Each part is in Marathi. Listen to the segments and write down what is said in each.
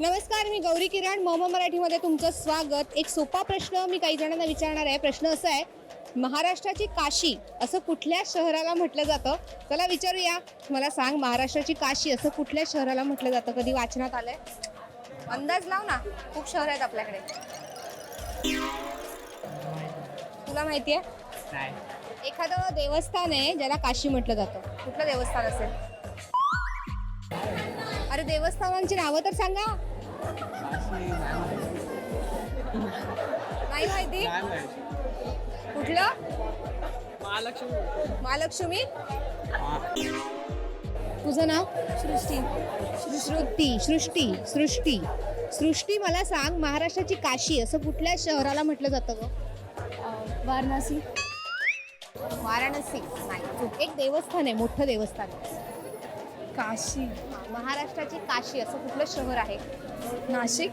नमस्कार मी गौरी किरण. मम मराठीमध्ये तुमचं स्वागत. एक सोपा प्रश्न मी काही जणांना विचारणार आहे. प्रश्न असा आहे महाराष्ट्राची काशी असं कुठल्या शहराला म्हटलं जातं? चला विचारूया. मला सांग महाराष्ट्राची काशी असं कुठल्या शहराला म्हटलं जातं? कधी वाचनात आलंय? अंदाज लाव ना. खूप शहर आहेत आपल्याकडे. तुला माहिती आहे? एखादं देवस्थान आहे ज्याला काशी म्हटलं जातं. कुठलं देवस्थान असेल? अरे देवस्थानांची नावं तर सांगा. नाही माहिती? कुठलं? महालक्ष्मी. महालक्ष्मी? तुझं नाव? सृष्टी. श्रुती सृष्टी सृष्टी. सृष्टी मला सांग महाराष्ट्राची काशी असं कुठल्या शहराला म्हटलं जातं ग? वाराणसी. वाराणसी. नाही एक देवस्थान आहे मोठं देवस्थान आहे. काशी. महाराष्ट्राची काशी असं कुठलं शहर आहे? नाशिक.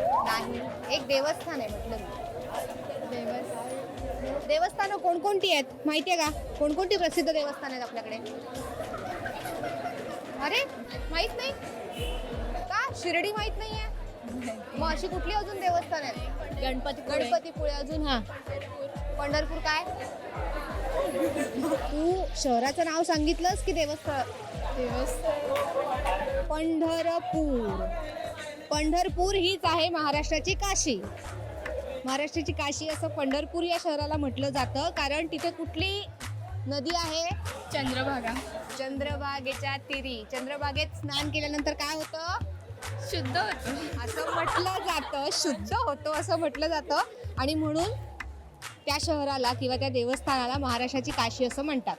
नाही. एक देवस्थान आहे म्हटलं मी. देवस देवस्थानं कोणकोणती आहेत? माहिती आहे का? कोणकोणती प्रसिद्ध देवस्थान आहेत आपल्याकडे? अरे माहीत नाही? का? शिर्डी माहीत नाहीये? मग अशी कुठली अजून देवस्थान आहेत? गणपती गणपतीपुळे अजून? हा. पंढरपूर काय? तू शहराचं नाव सांगितलंस की देवस्थान? दिवस पंढरपूर. पंढरपूर हीच आहे महाराष्ट्राची काशी. महाराष्ट्राची काशी असं पंढरपूर या शहराला म्हटलं जातं. कारण तिथे कुठली नदी आहे? चंद्रभागा. चंद्रभागेच्या तिरी. चंद्रभागेत स्नान केल्यानंतर काय होतं? शुद्ध होतो. असं म्हटलं जातं. शुद्ध होतो असं म्हटलं जातं. आणि म्हणून त्या शहराला किंवा त्या देवस्थानाला महाराष्ट्राची काशी असं म्हणतात.